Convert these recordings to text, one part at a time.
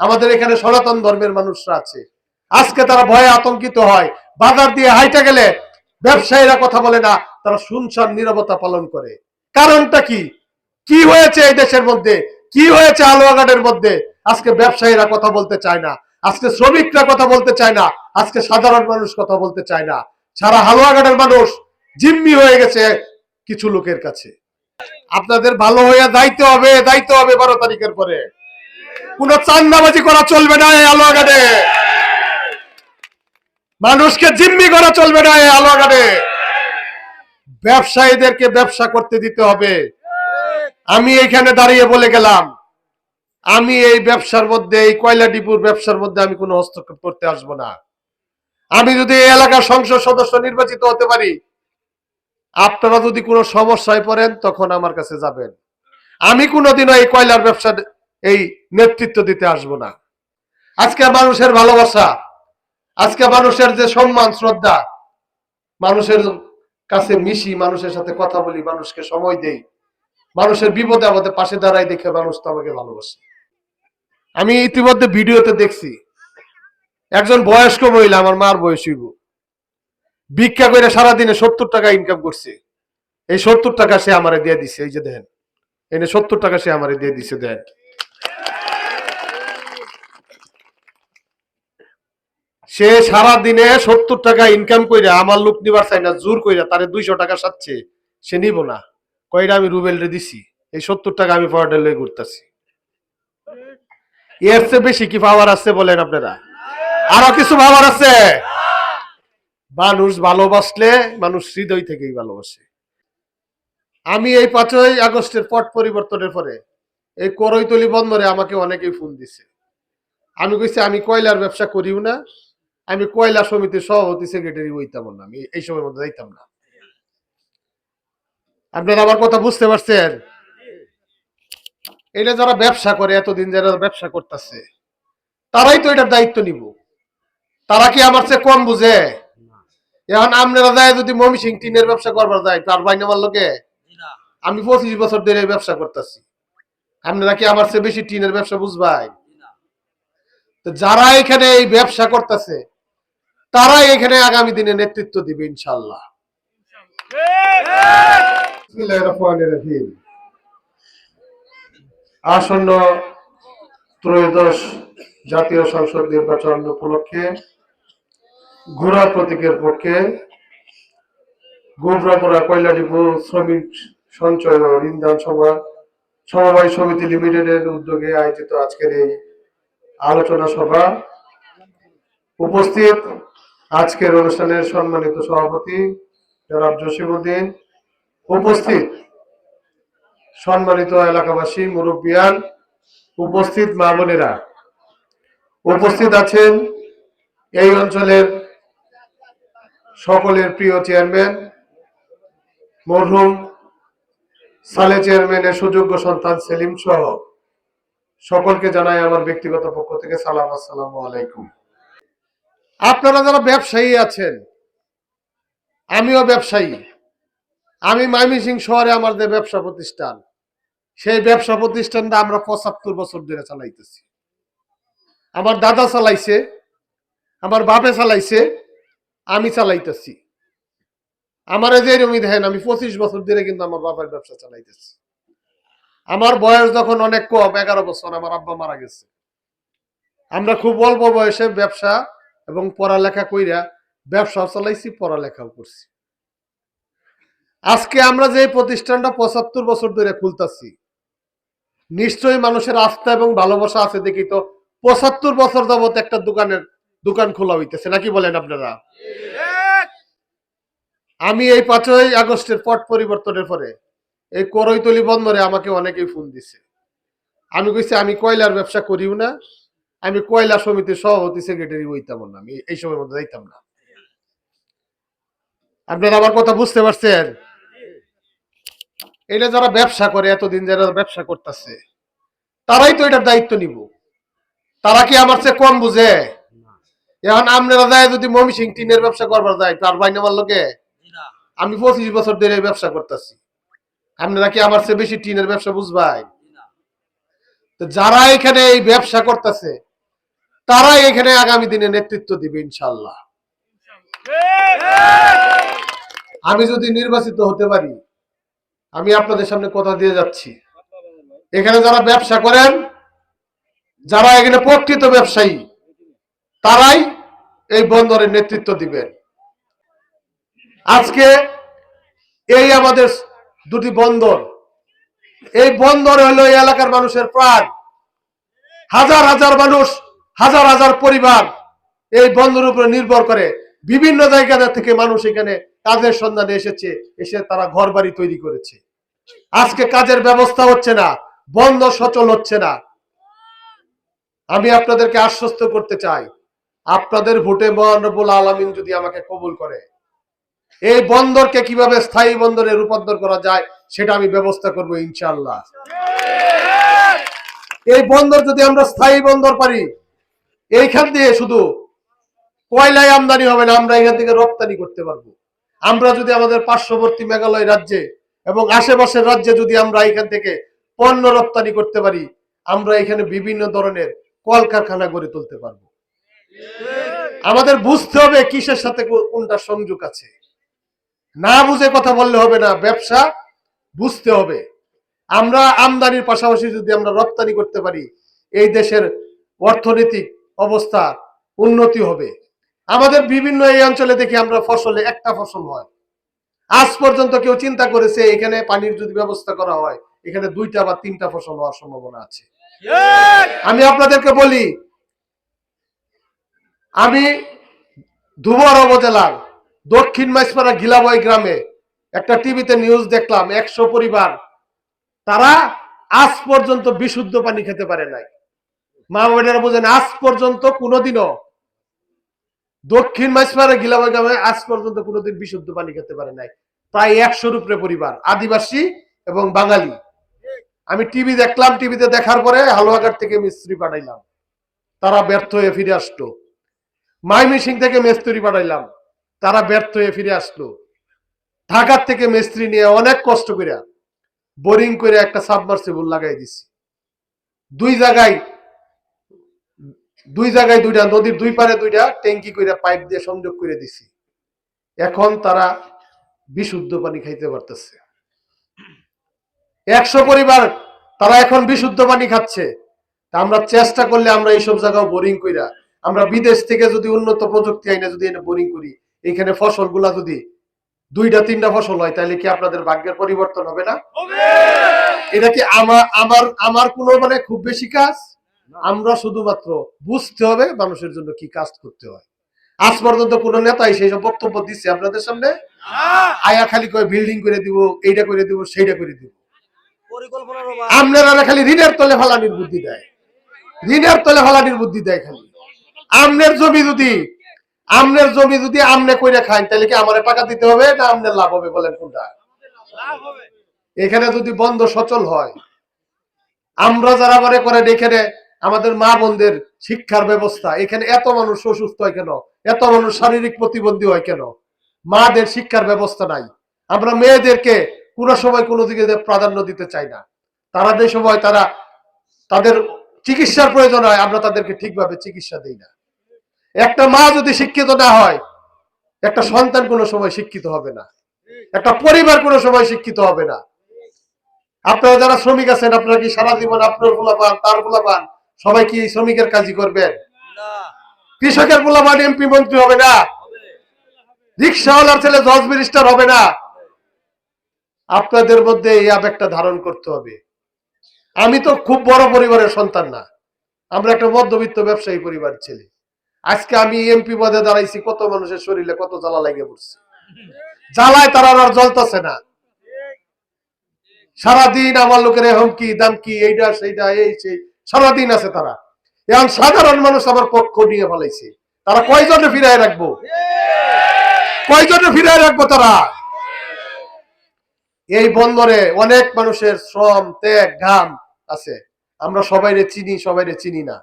আমাদের এখানে সনাতন ধর্মের মানুষরা আছে। আজকে তারা ভয়ে আতঙ্কিত হয়। বাজার দিয়ে হাইটা গেলে ব্যবসায়ীরা কথা বলে না, তারা শুনশান নীরবতা পালন করে। কারণটা কি? কি হয়েছে এই দেশের মধ্যে? কি হয়েছে আলোয়াঘাটের মধ্যে? আজকে ব্যবসায়ীরা কথা বলতে চায় না। আজকে শ্রমিকরা কথা বলতে চায় না। আজকে সাধারণ মানুষ কথা বলতে চায় না। সারা হালুয়াঘাটের মানুষ জিম্মি হয়ে গেছে কিছু লোকের কাছে। আপনাদের ভালো হইয়া দায়িত্ব হবে দায়িত্ব হবে বারো তারিখের পরে। কোন চান্দাবাজি করা চলবে না এই আলোয়াঘাটে। মানুষকে জিম্মি করা চলবে না এই আলোয়াঘাটে। ব্যবসায়ীদেরকে ব্যবসা করতে দিতে হবে। আমি এখানে দাঁড়িয়ে বলে গেলাম, আমি এই ব্যবসার মধ্যে, এই কয়লা ডিপুর ব্যবসার মধ্যে আমি কোনো হস্তক্ষেপ করতে আসব না। আমি যদি এই এলাকার সংসদ সদস্য নির্বাচিত হতে পারি, আপনারা যদি কোনো সমস্যায় পড়েন, তখন আমার কাছে যাবেন। আমি কোনোদিনও এই কয়লার ব্যবসা এই নেতৃত্ব দিতে আসব না। আজকে মানুষের ভালোবাসা, আজকে মানুষের যে সম্মান, শ্রদ্ধা, মানুষের কাছে মিশি, মানুষের সাথে কথা বলি, মানুষকে সময় দেই, মানুষের বিপদে আপদে পাশে দাঁড়াই দেখে মানুষ তো আমাকে ভালোবাসে। আমি ইতিমধ্যে ভিডিওতে দেখছি, একজন বয়স্ক মহিলা, আমার মার বয়স ভিক্ষা করে সারাদিনে সত্তর টাকা ইনকাম করছে। এই সত্তর টাকা সে আমারে দিয়ে দিছে, এই যে দেন এনে সত্তর টাকা সে আমারে দিয়ে দিছে, দেন। সে সারা দিনে সত্তর টাকা ইনকাম কইরা আমার লোক নিবার চাই না, জোর কইরা তারে দুইশো টাকা সাচ্ছে, সে নিব না। কয়টা আমি রুবেল রে দিছি, এই সত্তর টাকা আমি পাওয়ার লয়ে ঘুরতেছি। এর চেয়ে বেশি কি পাওয়ার আছে বলেন আপনারা? আরও কিছু পাওয়ার আছে? মানুষ ভালোবাসলে মানুষ হৃদয় থেকেই ভালোবাসে। আমি এই পাঁচই আগস্টের পট পরিবর্তনের পরে এই করইতলি বন্দরে আমাকে অনেকেই ফোন দিছে। আমি কইছি, আমি কয়লার ব্যবসা করিও না আমি কয়লা সমিতির সভাপতি সেক্রেটারি হইতাম না, আমি এই সময়ের মধ্যে যাইতাম না। আপনারা আমার কথা বুঝতে পারছেন? এটা যারা ব্যবসা করে, এতদিন যারা ব্যবসা করতেছে, তারাই তো এটার দায়িত্ব নিব। তারা কি আমার চেয়ে কম বুঝে? এখন আপনারা যায় যদি মমি সিং টিনের ব্যবসা করবার যায়, তার বাইন আমার লোকে আমি পঁচিশ বছর ধরে ব্যবসা করতেছি। আপনারা কি আমার চেয়ে বেশি টিনের ব্যবসা বুঝবাই? তো যারা এখানে এই ব্যবসা করতেছে তারাই এখানে আগামী দিনে নেতৃত্ব দিবে ইনশাল্লাহ। আসন্ন ত্রয়োদশ জাতীয় সংসদ নির্বাচন উপলক্ষে ঘোড়া প্রতীকের পক্ষে গোবরাপুরা কয়লা শ্রমিক সঞ্চয় ও ইন্ধন সভা, সমবায় সমিতি লিমিটেডের উদ্যোগে আয়োজিত আজকের এই আলোচনা সভা উপস্থিত আজকের অনুষ্ঠানের সম্মানিত সভাপতি জনাব জসিমুদ্দিন উপস্থিত। সম্মানিত এলাকাবাসী, মুরব্বিয়ান, উপস্থিত মা উপস্থিত আছেন এই অঞ্চলের সকলের প্রিয় চেয়ারম্যান, মরহুম সালে চেয়ারম্যানের সুযোগ্য সন্তান সেলিম সহ। সকলকে জানাই আমার ব্যক্তিগত পক্ষ থেকে সালাম, আসসালামু আলাইকুম। আপনারা যারা ব্যবসায়ী আছেন, আমিও ব্যবসায়ী। আমি মাইমিসিং শহরে আমার যে ব্যবসা প্রতিষ্ঠান, সেই ব্যবসা প্রতিষ্ঠানটা আমরা পঁচাত্তর বছর ধরে চালাইতেছি। আমার দাদা চালাইছে, আমার বাপে চালাইছে, আমি চালাইতেছি। আমার যে রমি দেখেন, আমি পঁচিশ বছর ধরে কিন্তু আমার বাবার ব্যবসা চালাইতেছি। আমার বয়স যখন অনেক কম, এগারো বছর, আমার আব্বা মারা গেছে। আমরা খুব অল্প বয়সে ব্যবসা এবং পড়ালেখা কইরা ব্যবসা চালাইছি, পড়ালেখাও করছি। আজকে আমরা যে প্রতিষ্ঠানটা পঁচাত্তর বছর ধরে খুলতাছি, নিশ্চয়ই মানুষের আস্থা এবং ভালোবাসা আছে দেখি তো, পঁচাত্তর বছর যাবত একটা দোকানের দোকান খোলা হইতেছে, নাকি বলেন আপনারা? আমি এই পাঁচই আগস্টের পট পরিবর্তনের পরে এই করইতলি বন্দরে আমাকে অনেকেই ফোন দিছে। আমি কইছি, আমি কয়লার ব্যবসা করিও না আমি কয়লা সমিতির সভাপতি সেক্রেটারি হইতাম না, আমি এই সময়ের মধ্যে যাইতাম না। আপনারা আমার কথা বুঝতে পারছেন? এটা যারা ব্যবসা করে, এতদিন যারা ব্যবসা করতেছে, তারাই তো এটার দায়িত্ব নিব। তারা কি আমার চেয়ে কম বুঝে? এখন আপনারা যায় যদি মমি সিং টিনের ব্যবসা করবার যায় তার বাইন আমার লোকে আমি পঁচিশ বছর ধরে ব্যবসা করতেছি। আপনারা কি আমার চেয়ে বেশি টিনের ব্যবসা বুঝবাই? তো যারা এখানে এই ব্যবসা করতেছে তারাই এখানে আগামী দিনে নেতৃত্ব দিবে ইনশাল্লাহ আমি যদি নির্বাচিত হতে পারি, আমি আপনাদের সামনে কথা দিয়ে যাচ্ছি। এখানে যারা ব্যবসা করেন, যারা এখানে প্রকৃত ব্যবসায়ী, তারাই এই বন্দরের নেতৃত্ব দিবেন। আজকে এই আমাদের দুটি বন্দর, এই বন্দর হলো এই এলাকার মানুষের প্রাণ। হাজার হাজার মানুষ হাজার হাজার পরিবার এই বন্দরের উপরে নির্ভর করে বিভিন্ন জায়গা থেকে মানুষ এখানে কাজের সন্ধানে এসেছে, এসে তারা ঘর বাড়ি তৈরি করেছে। আজকে কাজের ব্যবস্থা হচ্ছে না, বন্ধ সচল হচ্ছে না। আমি আপনাদেরকে আশ্বস্ত করতে চাই, আপনাদের ভোটে মহানবুল আলমিন যদি আমাকে কবুল করে। এই বন্দরকে কীভাবে স্থায়ী বন্দরে রূপান্তর করা যায়, সেটা আমি ব্যবস্থা করব ইনশাল্লাহ এই বন্দর যদি আমরা স্থায়ী বন্দর পারি এইখান দিয়ে শুধু কয়লায় আমদানি হবে না, আমরা এখান থেকে রপ্তানি করতে পারব। আমরা যদি আমাদের পার্শ্ববর্তী মেঘালয় রাজ্যে এবং আশেপাশের রাজ্যে যদি আমরা এখান থেকে পণ্য রপ্তানি করতে পারি, আমরা এখানে বিভিন্ন ধরনের কলকারখানা গড়ে তুলতে পারব। আমাদের বুঝতে হবে কিসের সাথে কোনটা সংযোগ আছে। না বুঝে কথা বললে হবে না, ব্যবসা বুঝতে হবে। আমরা আমদানির পাশাপাশি যদি আমরা রপ্তানি করতে পারি, এই দেশের অর্থনৈতিক অবস্থা উন্নতি হবে। আমাদের বিভিন্ন এই অঞ্চলে দেখি আমরা ফসলে, একটা ফসল হয়। আজ পর্যন্ত কেউ চিন্তা করেছে এখানে পানির যদি ব্যবস্থা করা হয়, এখানে দুইটা বা তিনটা ফসল হওয়ার সম্ভাবনা আছে। আমি আপনাদেরকে বলি, আমি ধুবর উপজেলার দক্ষিণ মাইসপাড়া গিলাবই গ্রামে একটা টিভিতে নিউজ দেখলাম, একশো পরিবার, তারা আজ পর্যন্ত বিশুদ্ধ পানি খেতে পারে নাই। মা বোনেরা বোঝেন, আজ পর্যন্ত কোনোদিনও দক্ষিণ মাইসপাড়া গিলাবই গ্রামে আজ পর্যন্ত কোনোদিন বিশুদ্ধ পানি খেতে পারে নাই। প্রায় একশোর উপরে পরিবার, আদিবাসী এবং বাঙালি। আমি টিভি দেখলাম, টিভিতে দেখার পরে হালুয়াঘাট থেকে মিস্ত্রি পাঠাইলাম। তারা ব্যর্থ হয়ে ফিরে আসলো। মাইমিসিং থেকে মিস্ত্রি পাঠাইলাম। তারা ব্যর্থ হয়ে ফিরে আসলো। ঢাকার থেকে মিস্ত্রি নিয়ে অনেক কষ্ট করে বোরিং করে একটা সাবমার্সিবল লাগাই দিছি। দুই জায়গায় দুই জায়গায় দুইটা নদীর দুই পারে দুইটা ট্যাঙ্কি করে পাইপ দিয়ে সংযোগ করে দিছি। এখন তারা বিশুদ্ধ পানি খাইতে পারতেছে। একশো পরিবার তারা এখন বিশুদ্ধ পানি খাচ্ছে। আমরা চেষ্টা করলে আমরা এইসব জায়গাও বোরিং কইরা আমরা বিদেশ থেকে যদি উন্নত প্রযুক্তি আইনে যদি এনে বোরিং করি এখানে ফসলগুলা যদি দুইটা তিনটা ফসল হয় তাহলে কি আপনাদের ভাগ্যের পরিবর্তন হবে না? এটা কি আমার আমার আমার কোনো মানে খুব বেশি কাজ? আমরা শুধুমাত্র বুঝতে হবে মানুষের জন্য কি কাজ করতে হয়। আজ পর্যন্ত কোন নেতাই সেই সব বক্তব্য দিচ্ছে আপনাদের সামনে। আয়া খালি করে বিল্ডিং করে দিব এইটা করে দিব সেইটা করে দিব। আপনারা খালি ঋণের তলে ফালানির বুদ্ধি দেয়। ঋণের তলে ফালানির বুদ্ধি দেয় খালি। আমনের জমি যদি আমনের জমি যদি আমনে কইরা খান তাহলে কি আমার টাকা দিতে হবে না আমনের লাভ হবে বলেন কোনটা? এখানে যদি বন্ধ সচল হয় আমরা যারা মনে করেন এখানে আমাদের মা বোনদের শিক্ষার ব্যবস্থা। এখানে এত মানুষ অসুস্থ হয় কেন? এত মানুষ শারীরিক প্রতিবন্ধী হয় কেন? মাদের শিক্ষার ব্যবস্থা নাই। আমরা মেয়েদেরকে কোনো সময় কোনো দিকে প্রাধান্য দিতে চাই না। তারা যে সময় তারা তাদের চিকিৎসার প্রয়োজন হয়, আমরা তাদেরকে ঠিকভাবে চিকিৎসা দিই না। একটা মা যদি শিক্ষিত না হয়, একটা সন্তান কোনো সময় শিক্ষিত হবে না। একটা পরিবার কোনো সময় শিক্ষিত হবে না। আপনারা যারা শ্রমিক আছেন, আপনারা কি সারা জীবন আপনার পোলা পান তার পোলা পান সবাই কি শ্রমিকের কাজই করবেন না। কৃষকের পান এমপি মন্ত্রী হবে না? রিক্সাওয়ালার ছেলে জজ মিনিস্টার হবে না? আপনাদের মধ্যে এই আবেগটা ধারণ করতে হবে। আমি তো খুব বড় পরিবারের সন্তান না। আমরা একটা মধ্যবিত্ত ব্যবসায়ী পরিবার ছেলে। আজকে আমি এমপি পদে দাঁড়াইছি কত মানুষের শরীরে কত জ্বালা লাগে পড়ছে। জ্বালায় তারা আর জ্বলতেছে না। সারাদিন আমার লোকের হুমকি দামকি এইটা সেইটা এই সেই। সারাদিন আছে তারা। এখন সাধারণ মানুষ আমার পক্ষ নিয়ে ফেলাইছে। তারা কয়জনে ফিরায় রাখব? কয়জনে ফিরায় রাখব তারা? এই বন্দরে অনেক মানুষের শ্রম, ত্যাগ, ঘাম আছে। আমরা সবাইরে চিনি সবাইরে চিনি না।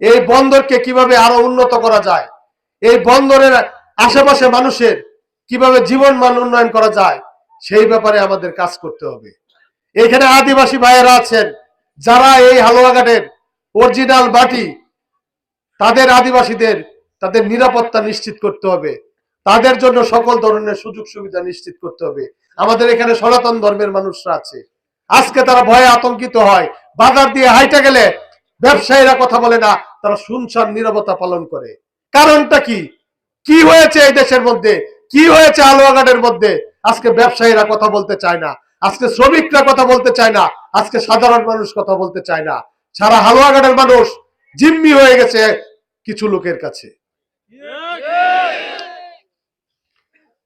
এই বন্দরকে কীভাবে আরও উন্নত করা যায়? এই বন্দরের আশেপাশে মানুষের কীভাবে জীবন মান উন্নয়ন করা যায়? সেই ব্যাপারে আমাদের কাজ করতে হবে। এখানে আদিবাসী ভাইয়েরা আছেন। যারা এই হালুয়াঘাটের অরিজিনাল বাটি তাদের আদিবাসীদের তাদের নিরাপত্তা নিশ্চিত করতে হবে। তাদের জন্য সকল ধরনের সুযোগ সুবিধা নিশ্চিত করতে হবে। আমাদের এখানে সনাতন ধর্মের মানুষরা আছে। আজকে তারা ভয়ে আতঙ্কিত হয়। বাজার দিয়ে হাইটা গেলে ব্যবসায়ীরা কথা বলে না, তারা শুনশান নিরবতা পালন করে। কারণটা কি? কি হয়েছে এই দেশের মধ্যে? কি হয়েছে আলোয়াঘাটের মধ্যে? আজকে ব্যবসায়ীরা কথা বলতে চায় না। আজকে শ্রমিকরা কথা বলতে চায় না, আজকে সাধারণ মানুষ কথা বলতে চায় না। সারা হালুয়াঘাটের মানুষ জিম্মি হয়ে গেছে কিছু লোকের কাছে।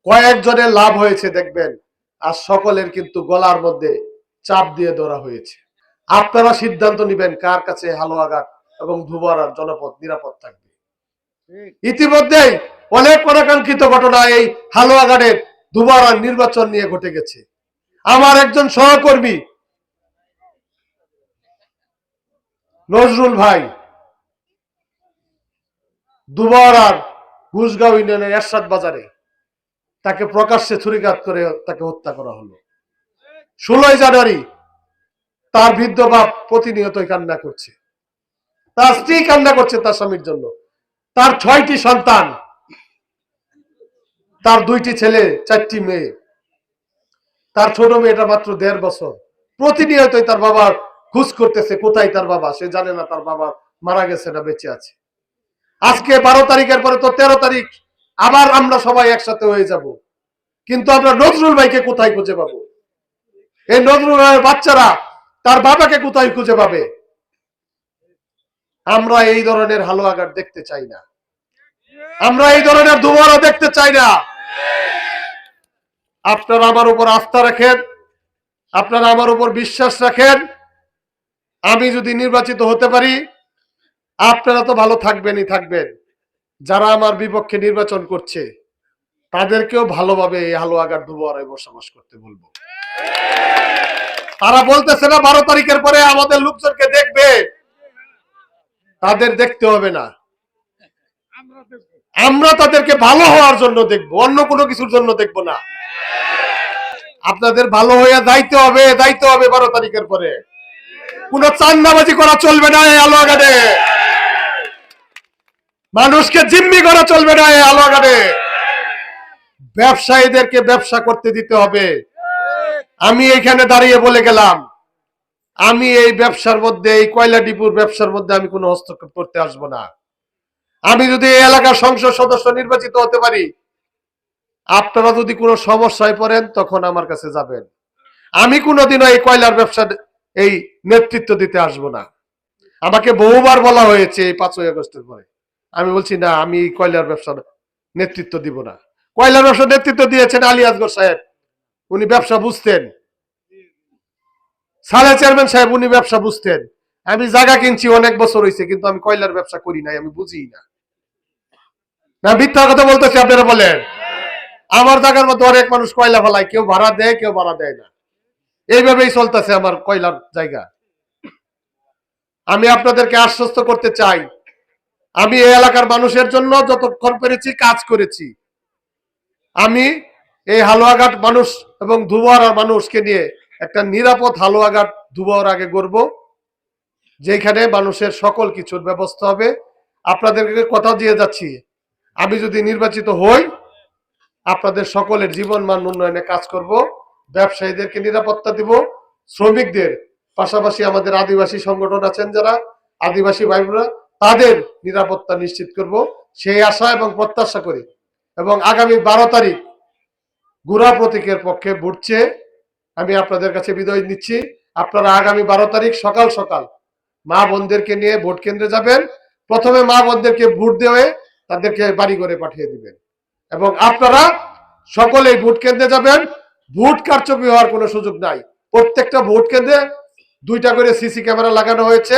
কয়েকজনের লাভ হয়েছে, দেখবেন, আর সকলের কিন্তু গলার মধ্যে চাপ দিয়ে ধরা হয়েছে। আপনারা সিদ্ধান্ত নেবেন কার কাছে হালুয়াঘাট এবং ধুবরার জনপথ নিরাপদ থাকবে। ইতিমধ্যেই অনেক অনাকাঙ্ক্ষিত ঘটনা এই হালুয়াঘাটের দুবারার নির্বাচন নিয়ে ঘটে গেছে। আমার একজন সহকর্মী, নজরুল ভাই, দুবার আর ঘুষগাঁও ইউনিয়নের এরশাদ বাজারে তাকে প্রকাশ্যে ছুরিঘাত করে তাকে হত্যা করা হলো। ষোলোই জানুয়ারি তার বৃদ্ধ বাপ প্রতিনিয়তই কান্না করছে। তার স্ত্রী কান্না করছে তার স্বামীর জন্য। তার ছয়টি সন্তান, তার দুইটি ছেলে, চারটি মেয়ে। তার ছোট মেয়েটা মাত্র দেড় বছর। প্রতিনিয়তই তার বাবার খুঁজ করতেছে, কোথায় তার বাবা? সে জানে না তার বাবা মারা গেছে না বেঁচে আছে। আজকে বারো তারিখের পরে তো তেরো তারিখ, আবার আমরা সবাই একসাথে হয়ে যাব। কিন্তু আমরা নজরুল ভাইকে কোথায় খুঁজে পাবো? এই নজরুল ভাইয়ের বাচ্চারা তার বাবাকে কোথায় খুঁজে পাবে? আমরা এই ধরনের হালুয়াঘাট দেখতে চাই না। আমরা এই ধরনের দুবারা দেখতে চাই না। আপনারা আমার উপর আস্থা রাখেন, আপনারা আমার উপর বিশ্বাস রাখেন। আমি যদি নির্বাচিত হতে পারি, আপনারা তো ভালো থাকবেনই থাকবেন। যারা আমার বিপক্ষে নির্বাচন করছে, তাদেরকেও ভালোভাবে এই হালুয়াঘাট দুবারায় বসবাস করতে বলব। তারা বলতেছে না, বারো তারিখের পরে আমাদের লোকজনকে দেখবে। তাদের দেখতে হবে না। আমরা তাদেরকে ভালো হওয়ার জন্য দেখব, অন্য কোনো কিছুর জন্য দেখব না। আপনাদের ভালো হইয়া দায়িত্ব হবে দায়িত্ব হবে বারো তারিখের পরে। কোন চান্দাবাজি করা চলবে না এই আলোয়াঘাটে। মানুষকে জিম্মি করা চলবে না এই আলোয়াঘাটে। ব্যবসায়ীদেরকে ব্যবসা করতে দিতে হবে। আমি এখানে দাঁড়িয়ে বলে গেলাম, আমি এই ব্যবসার মধ্যে, এই কয়লা ডিপুর ব্যবসার মধ্যে আমি কোনো হস্তক্ষেপ করতে আসব না। আমি যদি এলাকার সংসদ সদস্য নির্বাচিত হতে পারি, আপনারা যদি কোনো সমস্যায় পড়েন, তখন আমার কাছে যাবেন। আমি কোনোদিনও এই কয়লার ব্যবসা এই নেতৃত্ব দিতে আসব না। আমাকে বহুবার বলা হয়েছে এই পাঁচই আগস্টের পরে। আমি বলছি, না, আমি কয়লার ব্যবসার নেতৃত্ব দিব না। কয়লার ব্যবসার নেতৃত্ব দিয়েছেন আলী আসগর সাহেব। উনি ব্যবসা বুঝতেন। সালে চেয়ারম্যান সাহেব, উনি ব্যবসা বুঝতেন। আমি জায়গা কিনছি, অনেক বছর হয়েছে কিন্তু আমি কয়লার ব্যবসা করি নাই, আমি বুঝি না। না, মিথ্যা কথা বলতেছি, আপনারা বলেন। আমার জায়গার মধ্যে অনেক মানুষ কয়লা ফেলায়, কেউ ভাড়া দেয়, কেউ ভাড়া দেয় না। এইভাবেই চলতেছে আমার কয়লার জায়গা। আমি আপনাদেরকে আশ্বস্ত করতে চাই, আমি এই এলাকার মানুষের জন্য যতক্ষণ পেরেছি কাজ করেছি। আমি এই হালুয়াঘাট মানুষ এবং ধুবুয়ার মানুষকে নিয়ে একটা নিরাপদ হালুয়াঘাট ধুবুয়ার আগে গড়ব, যেখানে মানুষের সকল কিছুর ব্যবস্থা হবে। আপনাদেরকে কথা দিয়ে যাচ্ছি। আমি যদি নির্বাচিত হই, আপনাদের সকলের জীবন মান উন্নয়নে কাজ করব, ব্যবসায়ীদেরকে নিরাপত্তা দিব, শ্রমিকদের পাশাপাশি আমাদের আদিবাসী সংগঠন আছেন যারা, আদিবাসী ভাই তাদের নিরাপত্তা নিশ্চিত করব, সেই আশা এবং প্রত্যাশা করি। এবং আগামী বারো তারিখ গুড়া প্রতীকের পক্ষে ভোট চেয়ে আমি আপনাদের কাছে বিদায় নিচ্ছি। আপনারা আগামী বারো তারিখ সকাল সকাল মা বোনদেরকে নিয়ে ভোট কেন্দ্রে যাবেন। প্রথমে মা বোনদেরকে ভোট দেওয়ে তাদেরকে বাড়ি করে পাঠিয়ে দিবেন। এবং আপনারা সকলেই ভোট কেন্দ্রে যাবেন। ভোট কারচুপি হওয়ার কোনো সুযোগ নাই। প্রত্যেকটা ভোট কেন্দ্রে দুইটা করে সিসি ক্যামেরা লাগানো হয়েছে।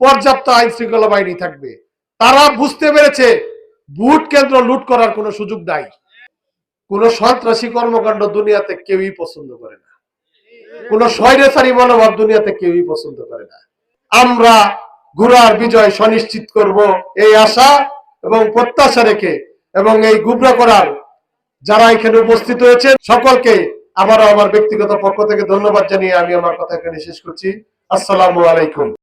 পর্যাপ্ত আইন শৃঙ্খলা বাহিনী থাকবে। তারা বুঝতে পেরেছে ভোট কেন্দ্র লুট করার কোনো সুযোগ নাই। কোন সন্ত্রাসী কর্মকাণ্ড দুনিয়াতে কেউই পছন্দ করে না। কোন স্বৈরাচারী মনোভাব দুনিয়াতে কেউই পছন্দ করে না। আমরা ঘোড়ার বিজয় সুনিশ্চিত করব, এই আশা এবং প্রত্যাশা রেখে এবং এই গুবরা করার যারা এখানে উপস্থিত হয়েছে, সকলকে আবারও আমার ব্যক্তিগত পক্ষ থেকে ধন্যবাদ জানিয়ে আমি আমার কথা এখানে শেষ করছি। আসসালামু আলাইকুম।